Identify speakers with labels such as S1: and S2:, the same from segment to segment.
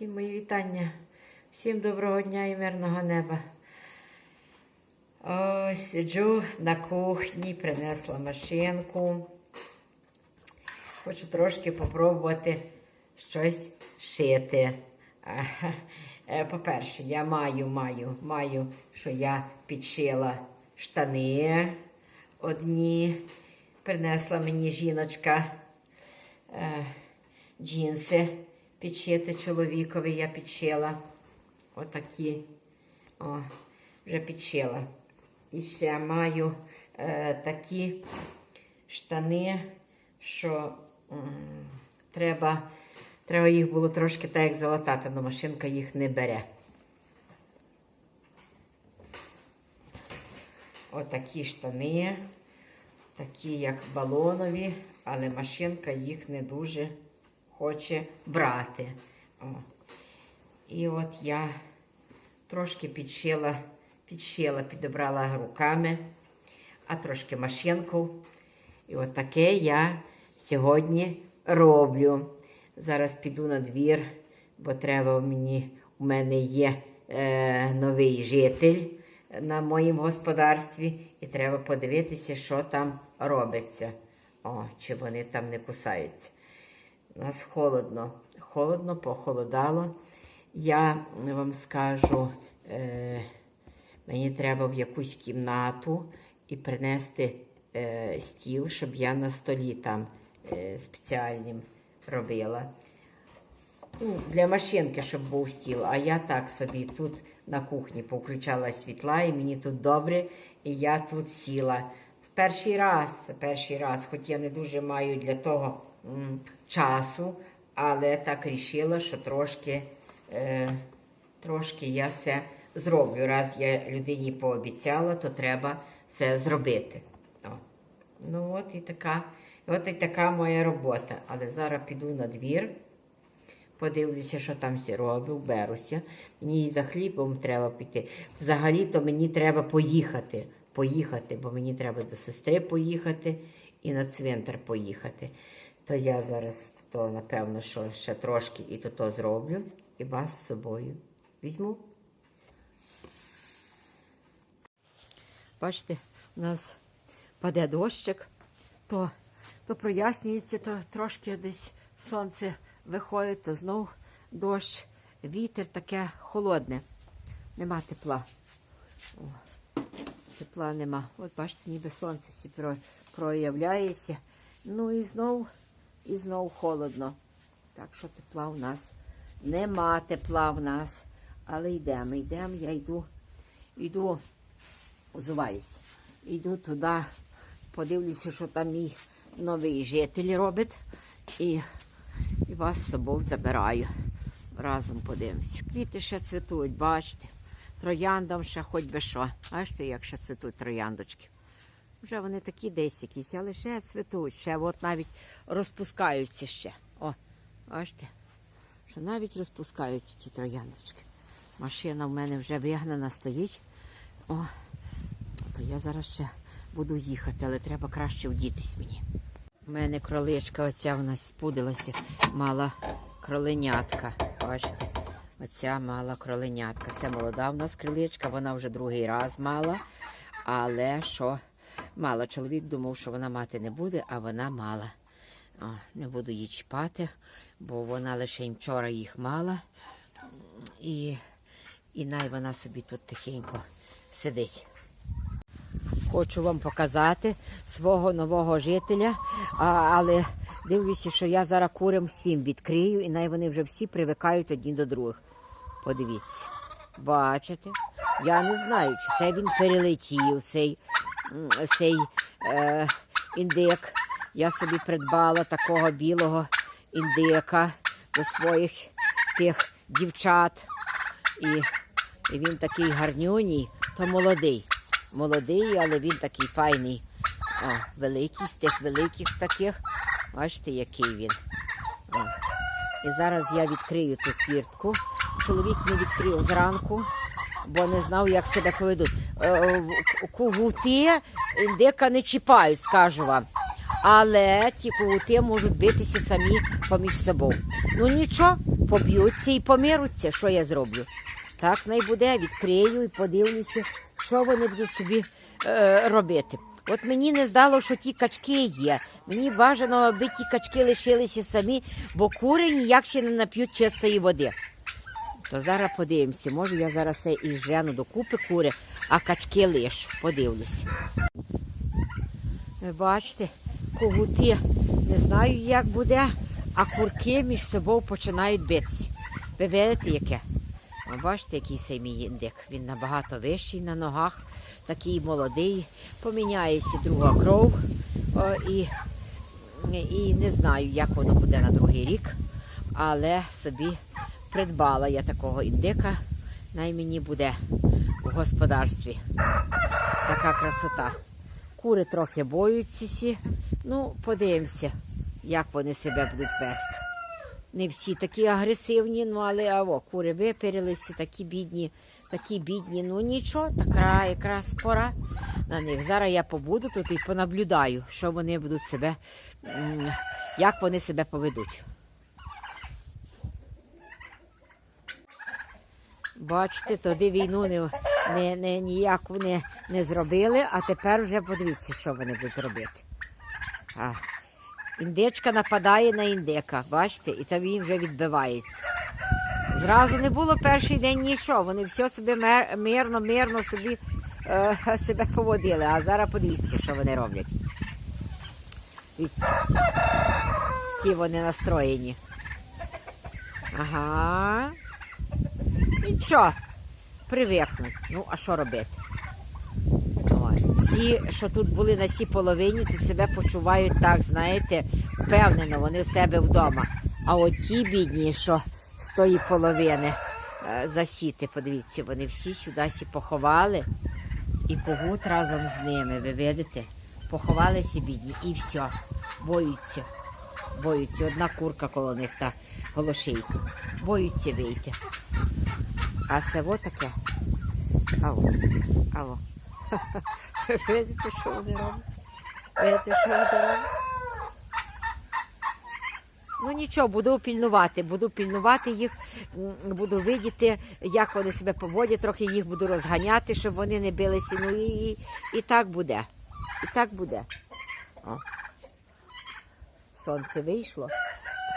S1: Всім мої вітання, всім доброго дня і мирного неба. Ось сиджу на кухні, принесла машинку. Хочу трошки попробувати щось шити. Е, По-перше, я маю, маю, маю, що я підшила штани одні. Принесла мені жіночка е, джинси підшити чоловікові я підшила. Отакі. О, вже підшила. І ще маю е, такі штани, що м, треба, треба їх було трошки так як залатати, але машинка їх не бере. Отакі штани, такі як балонові, але машинка їх не дуже хоче брати. О. І от я трошки підшила, підшила, підібрала руками, а трошки машинку. І от таке я сьогодні роблю. Зараз піду на двір, бо треба мені, у мене є е, новий житель на моєму господарстві, і треба подивитися, що там робиться. О, чи вони там не кусаються. У нас холодно, холодно, похолодало. Я вам скажу, е, мені треба в якусь кімнату і принести е, стіл, щоб я на столі там е, спеціальним робила. Ну, для машинки, щоб був стіл. А я так собі тут на кухні повключала світла, і мені тут добре, і я тут сіла. Перший раз, перший раз, хоч я не дуже маю для того часу, але так рішила, що трошки, е, трошки я все зроблю. Раз я людині пообіцяла, то треба все зробити. О. Ну от і така, от і така моя робота. Але зараз піду на двір. Подивлюся, що там всі робив, беруся. Мені за хлібом треба піти. Взагалі-то мені треба поїхати. Поїхати, бо мені треба до сестри поїхати і на цвинтар поїхати. То я зараз то, напевно, що ще трошки і то, то зроблю, і вас з собою візьму. Бачите, у нас паде дощик, то, то прояснюється, то трошки десь сонце виходить, то знов дощ, вітер таке холодне. Нема тепла. О, тепла нема. От бачите, ніби сонце проявляється. Ну і знов, і знов холодно. Так що тепла в нас нема тепла в нас. Але йдемо, йдемо, я йду, йду, озуваюся. Йду туди, подивлюся, що там мій новий житель робить. І і вас з собою забираю. Разом подивимося. Квіти ще цвітуть, бачите. Трояндам ще хоч би що. Бачите, як ще цвітуть трояндочки. Вже вони такі десь якісь, але ще цвітуть, ще от навіть розпускаються ще. О, бачите, що навіть розпускаються ті трояндочки. Машина в мене вже вигнана стоїть. О, то я зараз ще буду їхати, але треба краще вдітись мені. У мене кроличка оця в нас спудилася, мала кроленятка. Бачите, оця мала кроленятка. Це молода в нас криличка, вона вже другий раз мала. Але що мала? Чоловік думав, що вона мати не буде, а вона мала. О, не буду її чіпати, бо вона лише вчора їх мала. І, і най вона собі тут тихенько сидить. Хочу вам показати свого нового жителя, а, але дивлюся, що я зараз курям всім відкрию, і най вони вже всі привикають одні до других. Подивіться. Бачите? Я не знаю, чи це він перелетів, цей, цей е, індик. Я собі придбала такого білого індика до своїх тих дівчат. І, і він такий гарнюній, то молодий. Молодий, але він такий файний. О, великий з тих великих таких. Бачите, який він. О. І зараз я відкрию ту фіртку. Чоловік не відкрив зранку, бо не знав, як себе поведуть. Е, Кугути індика не чіпають, скажу вам. Але ті кугути можуть битися самі поміж собою. Ну нічого, поб'ються і помируться, що я зроблю. Так не буде, відкрию і подивлюся, що вони будуть собі е, робити. От мені не здало, що ті качки є. Мені бажано, аби ті качки лишилися самі, бо кури ніяк ще не нап'ють чистої води. То зараз подивимося. Може, я зараз все і жену докупи кури, а качки лиш. Подивлюся. Ви бачите, когути не знаю, як буде, а курки між собою починають битися. Ви видите, яке? Ви бачите, який цей мій індик. Він набагато вищий на ногах, такий молодий. Поміняється друга кров. О, і, і не знаю, як воно буде на другий рік, але собі придбала я такого індика. Най мені буде в господарстві. Така красота. Кури трохи боються сі. Ну, подивимося, як вони себе будуть вести. Не всі такі агресивні, ну але аво, кури виперилися, такі бідні, такі бідні. Ну нічого, така якраз пора на них. Зараз я побуду тут і понаблюдаю, що вони будуть себе, як вони себе поведуть. Бачите, тоді війну не, не, не, ніяку не, не зробили, а тепер вже подивіться, що вони будуть робити. А, індичка нападає на індика, бачите, і там він вже відбивається. Зразу не було перший день нічого, вони все собі мер- мирно, мирно собі е, себе поводили. А зараз подивіться, що вони роблять. Дивіться. Вони настроєні. Ага. Нічого, привикнуть. Ну, а що робити? Всі, що тут були на цій половині, тут себе почувають так, знаєте, впевнено, вони в себе вдома. А от ті бідні, що з тої половини е, засіти, подивіться, вони всі сюди всі поховали і когут разом з ними, ви видите? Поховалися бідні і все, боються. Боються. Одна курка коло них та голошейка. Боються вийти. А село таке. Аво, аво. Видите, що вони роблять? Видите, що вони роблять? Ну нічого, буду пільнувати, буду пільнувати їх, буду видіти, як вони себе поводять, трохи їх буду розганяти, щоб вони не билися. Ну і, і, і так буде. І так буде. О. Сонце вийшло.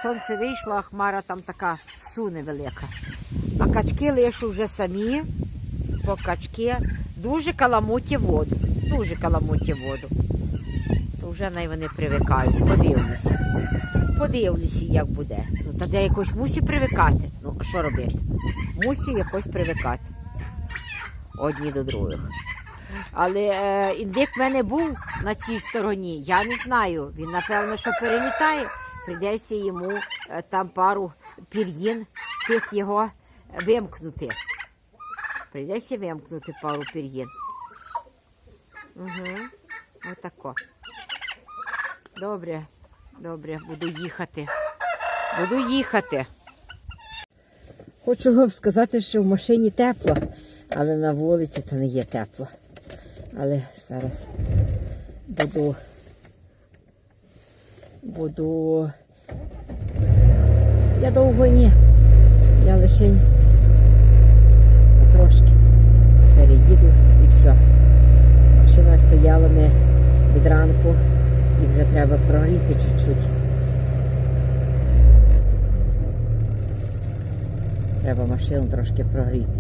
S1: Сонце вийшло, а хмара там така суне велика. Качки лишу вже самі, бо качки дуже каламуті воду. Дуже каламуті воду. То вже най вони привикають. Подивлюся. Подивлюся, як буде. Ну, та де якось мусить привикати. Ну, а що робити? Мусить якось привикати. Одні до других. Але е, індик в мене був на цій стороні. Я не знаю. Він, напевно, що перелітає. Прийдеться йому е, там пару пір'їн тих його вимкнути. Прийдеться вимкнути пару пір'їн. Угу. Отако. Добре, добре, буду їхати. Буду їхати. Хочу вам сказати, що в машині тепло, але на вулиці то не є тепло. Але зараз буду, буду. Я довго ні. Я лише трошки переїду і все. Машина стояла не від ранку і вже треба прогріти чуть-чуть. Треба машину трошки прогріти.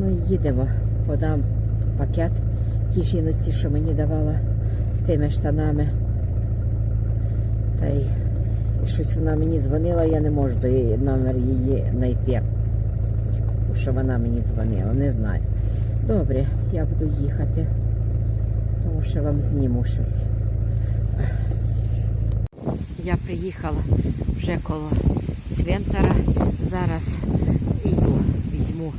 S1: Ну, їдемо, подам пакет тій жіноці, що мені давала з тими штанами. Та й щось вона мені дзвонила, я не можу до її, номер її знайти. Що вона мені дзвонила, не знаю. Добре, я буду їхати, тому що вам зніму щось. Я приїхала вже коло цвинтара. Зараз йду, візьму,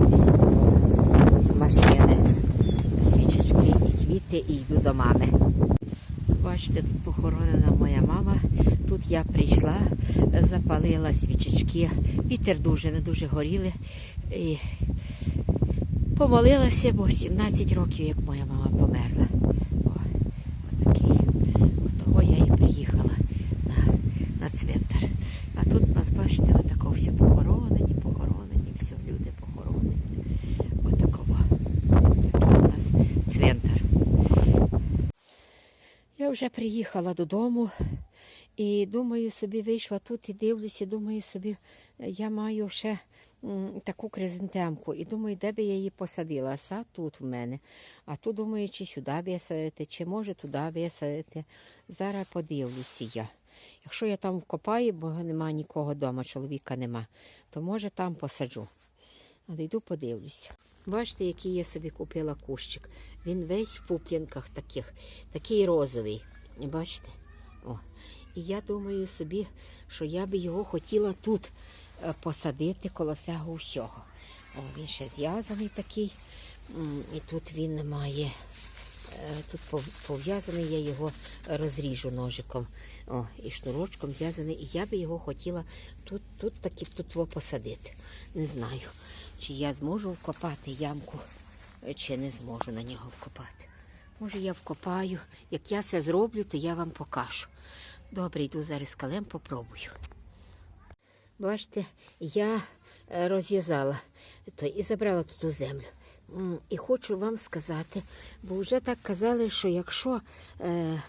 S1: візьму з машини свічечки і квіти і йду до мами. Бачите, тут похоронена моя мама. Тут я прийшла, запалила свічечки. Вітер дуже, не дуже горіли. І Помолилася, бо 17 років, як моя мама померла. Отого я і приїхала на на цвинтар. А тут у нас, бачите, отако все похоронені, похоронені, все люди похоронені. Отакого. Такий у нас цвинтар. Я вже приїхала додому і думаю собі, вийшла тут і дивлюся, думаю собі, я маю ще таку кризантемку. І думаю, де би я її посадила. А тут у мене. А тут думаю, чи сюди висадити, чи може туди висадити. Зараз подивлюся я. Якщо я там вкопаю, бо нема нікого вдома, чоловіка нема, то може там посаджу. Але йду подивлюся. Бачите, який я собі купила кущик. Він весь в пуплянках таких, такий розовий. Бачите? О. І я думаю собі, що я би його хотіла тут посадити коло цього всього. О, він ще зв'язаний такий. І тут він має. е, Тут пов'язаний, я його розріжу ножиком. О, і шнурочком зв'язаний. І я би його хотіла тут, тут таки тут посадити. Не знаю, чи я зможу вкопати ямку, е, чи не зможу на нього вкопати. Може, я вкопаю. Як я це зроблю, то я вам покажу. Добре, йду зараз калем, попробую. Бачите, я е, розв'язала то і забрала тут у землю. І хочу вам сказати, бо вже так казали, що якщо е,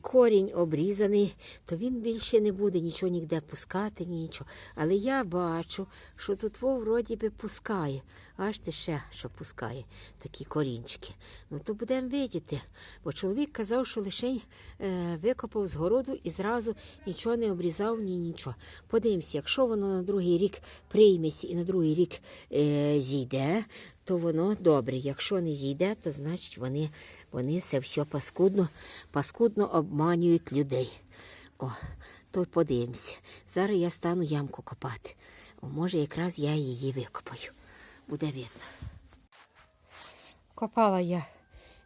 S1: корінь обрізаний, то він більше не буде нічого ніде пускати, нічого. Але я бачу, що тут во вроді би пускає. Бачите ще, що пускає такі корінчики. Ну то будемо видіти. Бо чоловік казав, що лише е, викопав з городу і зразу нічого не обрізав, ні нічого. Подивимося, якщо воно на другий рік прийметься і на другий рік е, зійде, то воно добре. Якщо не зійде, то значить вони, вони це все паскудно, паскудно обманюють людей. О, то подивимося. Зараз я стану ямку копати. О, може, якраз я її викопаю. Буде видно. Копала я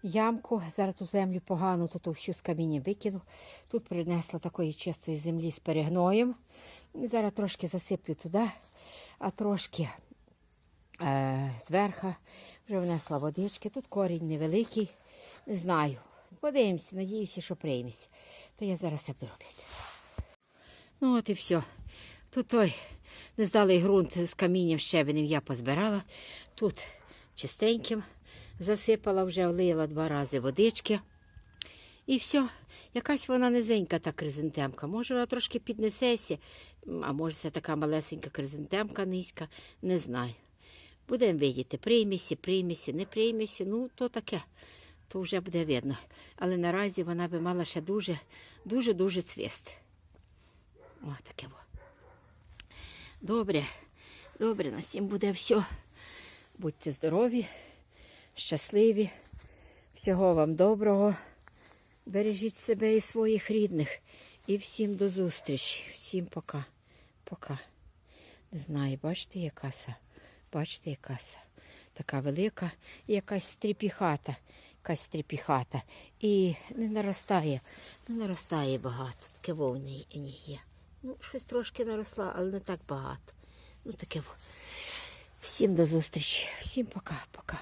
S1: ямку, зараз ту землю погано, тут всю з каміння викину. Тут принесла такої чистої землі з перегноєм. Зараз трошки засиплю туди, а трошки е, зверху вже внесла водички. Тут корінь невеликий, не знаю. Подивимося, надіюся, що прийметься. То я зараз все буду робити. Ну от і все. Тут той нездалий ґрунт з камінням щебенем я позбирала. Тут чистеньким засипала, вже влила два рази водички. І все. Якась вона низенька та кризантемка. Може, вона трошки піднесеться, а може це така малесенька кризантемка низька, не знаю. Будемо видіти, приймесі, приймесі, не приймесі, ну то таке, то вже буде видно. Але наразі вона би мала ще дуже, дуже, дуже цвіст. О, таке во. Добре, добре, на всім буде все. Будьте здорові, щасливі, всього вам доброго. Бережіть себе і своїх рідних. І всім до зустрічі. Всім пока. Пока. Не знаю, бачите, яка? Бачите, яка? Така велика і якась стріпіхата. Якась стріпіхата. І не наростає, не наростає багато. Таке вовни є. Ну, щось трошки наросла, але не так багато. Ну, таке. Всім до зустрічі. Всім пока, пока.